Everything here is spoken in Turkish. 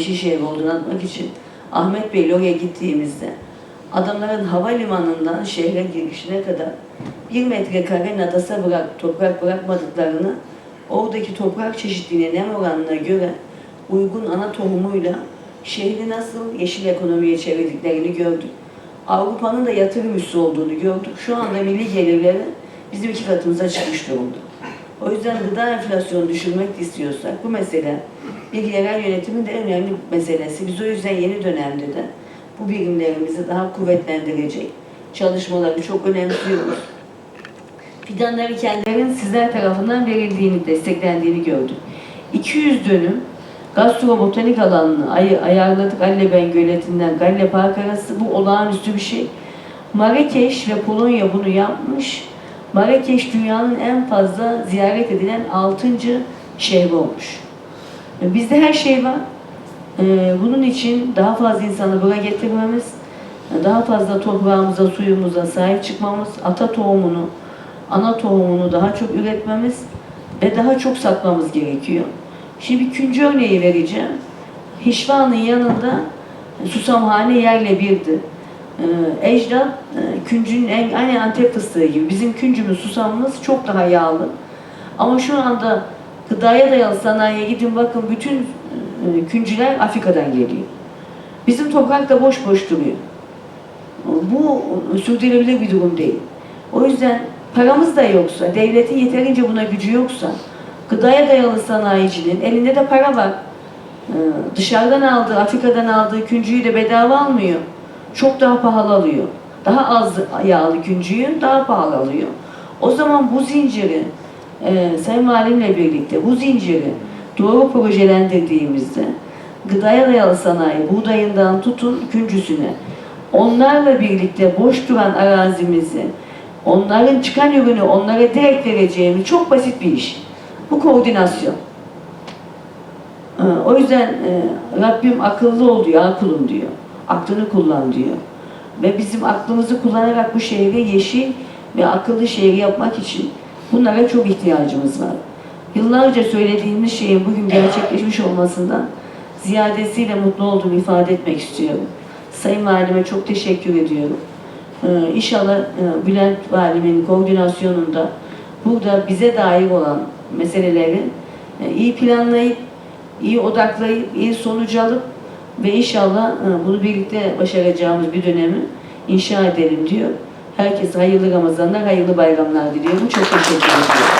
Şişehir olduğunu anlatmak için Ahmet Bey'le oraya gittiğimizde adamların havalimanından şehre girişine kadar bir metrekare nadasa bırak, toprak bırakmadıklarını oradaki toprak çeşitliliğine nem oranına göre uygun ana tohumuyla şehri nasıl yeşil ekonomiye çevirdiklerini gördük. Avrupa'nın da yatırım üssü olduğunu gördük. Şu anda milli gelirleri bizim iki katımıza çıkmış durumda. O yüzden gıda enflasyonu düşürmek istiyorsak bu mesele bir yerel yönetimin de en önemli meselesi. Biz o yüzden yeni dönemde de bu birimlerimizi daha kuvvetlendirecek çalışmaları çok önemsiyoruz. Fidanları kendilerinin sizler tarafından verildiğini, desteklendiğini gördük. 200 dönüm gastrobotanik alanını ay- ayarladık Alleben Göleti'nden Galle Park arası. Bu olağanüstü bir şey. Marrakeş ve Polonya bunu yapmış. Marrakeş dünyanın en fazla ziyaret edilen 6. şehri olmuş. E, Bizde her şey var. E, Bunun için daha fazla insanı buraya getirmemiz, e, daha fazla toprağımıza, suyumuza sahip çıkmamız, ata tohumunu, ana tohumunu daha çok üretmemiz ve daha çok satmamız gerekiyor. Şimdi bir ikinci örneği vereceğim. Hişvanın yanında susamhane yerle birdi. Ee, Ecdat e, küncünün en, aynı Antep fıstığı gibi. Bizim küncümüz, susamımız çok daha yağlı. Ama şu anda gıdaya dayalı sanayiye gidin bakın bütün e, küncüler Afrika'dan geliyor. Bizim toprak da boş boş duruyor. Bu sürdürülebilir bir durum değil. O yüzden paramız da yoksa, devletin yeterince buna gücü yoksa, gıdaya dayalı sanayicinin elinde de para var. Ee, Dışarıdan aldığı, Afrika'dan aldığı küncüyü de bedava almıyor. Çok daha pahalı alıyor. Daha az yağlı küncüyü daha pahalı alıyor. O zaman bu zinciri, e, Sayın Valimle birlikte bu zinciri doğru projelendirdiğimizde gıdaya dayalı sanayi, buğdayından tutun küncüsüne, onlarla birlikte boş duran arazimizi, onların çıkan ürünü onlara direkt vereceğimiz çok basit bir iş. Bu koordinasyon. Ee, O yüzden e, Rabbim akıllı ol diyor, kulum diyor. Aklını kullan diyor. Ve bizim aklımızı kullanarak bu şehri yeşil ve akıllı şehri yapmak için bunlara çok ihtiyacımız var. Yıllarca söylediğimiz şeyin bugün gerçekleşmiş olmasından ziyadesiyle mutlu olduğumu ifade etmek istiyorum. Sayın Valime çok teşekkür ediyorum. Ee, İnşallah e, Bülent Valimin koordinasyonunda burada bize dair olan meseleleri e, iyi planlayıp, iyi odaklayıp, iyi sonuç alıp ve inşallah e, bunu birlikte başaracağımız bir dönemi inşa edelim diyor. Herkese hayırlı Ramazanlar, hayırlı bayramlar diliyorum. Çok teşekkür ederim.